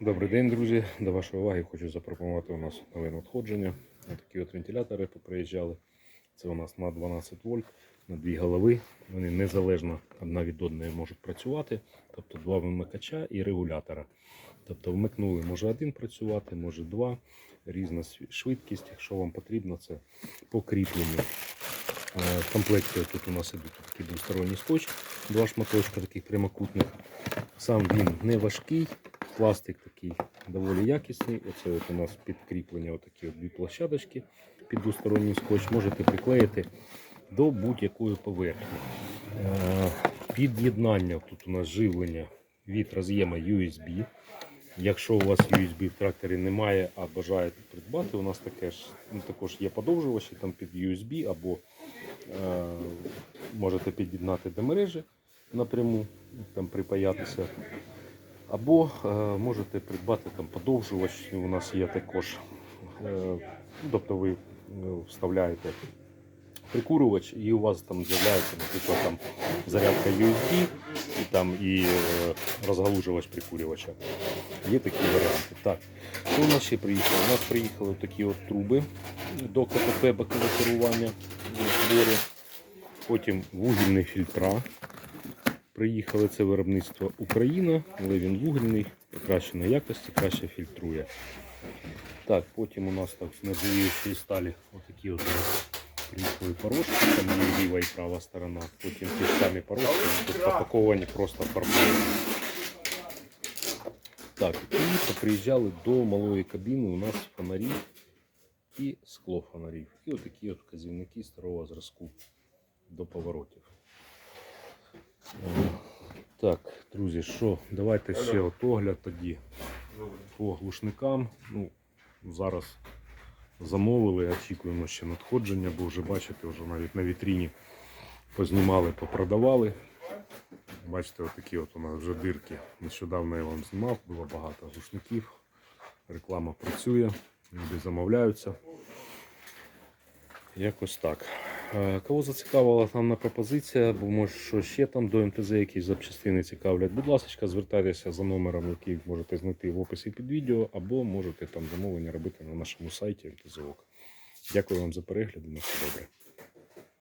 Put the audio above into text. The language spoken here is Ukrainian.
Добрий день, друзі. До вашої уваги хочу запропонувати у нас нове надходження. Ось такі от вентилятори поприїжджали. Це у нас на 12 вольт, на дві голови. Вони незалежно одна від одної можуть працювати. Тобто два вимикача і регулятора. Тобто вмикнули, може один працювати, може два. Різна швидкість. Якщо вам потрібно, це по кріпленню. Е, В комплекті тут у нас ідуть такий двосторонній скотч, два шматочка таких прямокутних. Сам він не важкий, пластик такий доволі якісний. Оце от у нас підкріплення отакі от дві площадочки під двосторонній скотч. Можете приклеїти до будь-якої поверхні. Е, Під'єднання тут у нас живлення від роз'єма USB. Якщо у вас USB в тракторі немає, а бажаєте придбати, у нас таке ж, ну, також є подовжувачі там під USB або е, можете під'єднати до мережі напряму, там припаятися. Або е, можете придбати там подовжувач. У нас є також. Е, тобто ви е, вставляєте прикурювач, і у вас там з'являється, наприклад, там зарядка USB і там і розгалужувач прикурювача. Є такі варіанти. Так, що у нас ще приїхало? У нас приїхали такі от труби до КПП бокове керування. Потім вугільні фільтра. Приїхали це виробництво Україна, але він вугільний, покращеної якості, краще фільтрує. Так, потім у нас так з нержавіючої сталі отакі от приїхали порошки, там є ліва і права сторона. Потім ті самі порошки, тут запаковані просто фарбовані. Так, і приїжджали до малої кабіни у нас фонарі і скло фонарів. І отакі от вказівники старого зразку до поворотів. Так, друзі, що, давайте ще от огляд тоді по глушникам. Ну, зараз замовили, очікуємо ще надходження, бо вже бачите, вже навіть на вітріні познімали, попродавали. Бачите, отакі от у нас вже дирки. Нещодавно я вам знімав, було багато глушників. Реклама працює, люди замовляються. Якось так. Е, Кого зацікавила дана пропозиція, або може що ще там до МТЗ якісь запчастини цікавлять, будь ласка, звертайтеся за номером, який можете знайти в описі під відео, або можете там замовлення робити на нашому сайті МТЗОК. Дякую вам за перегляд і на все добре.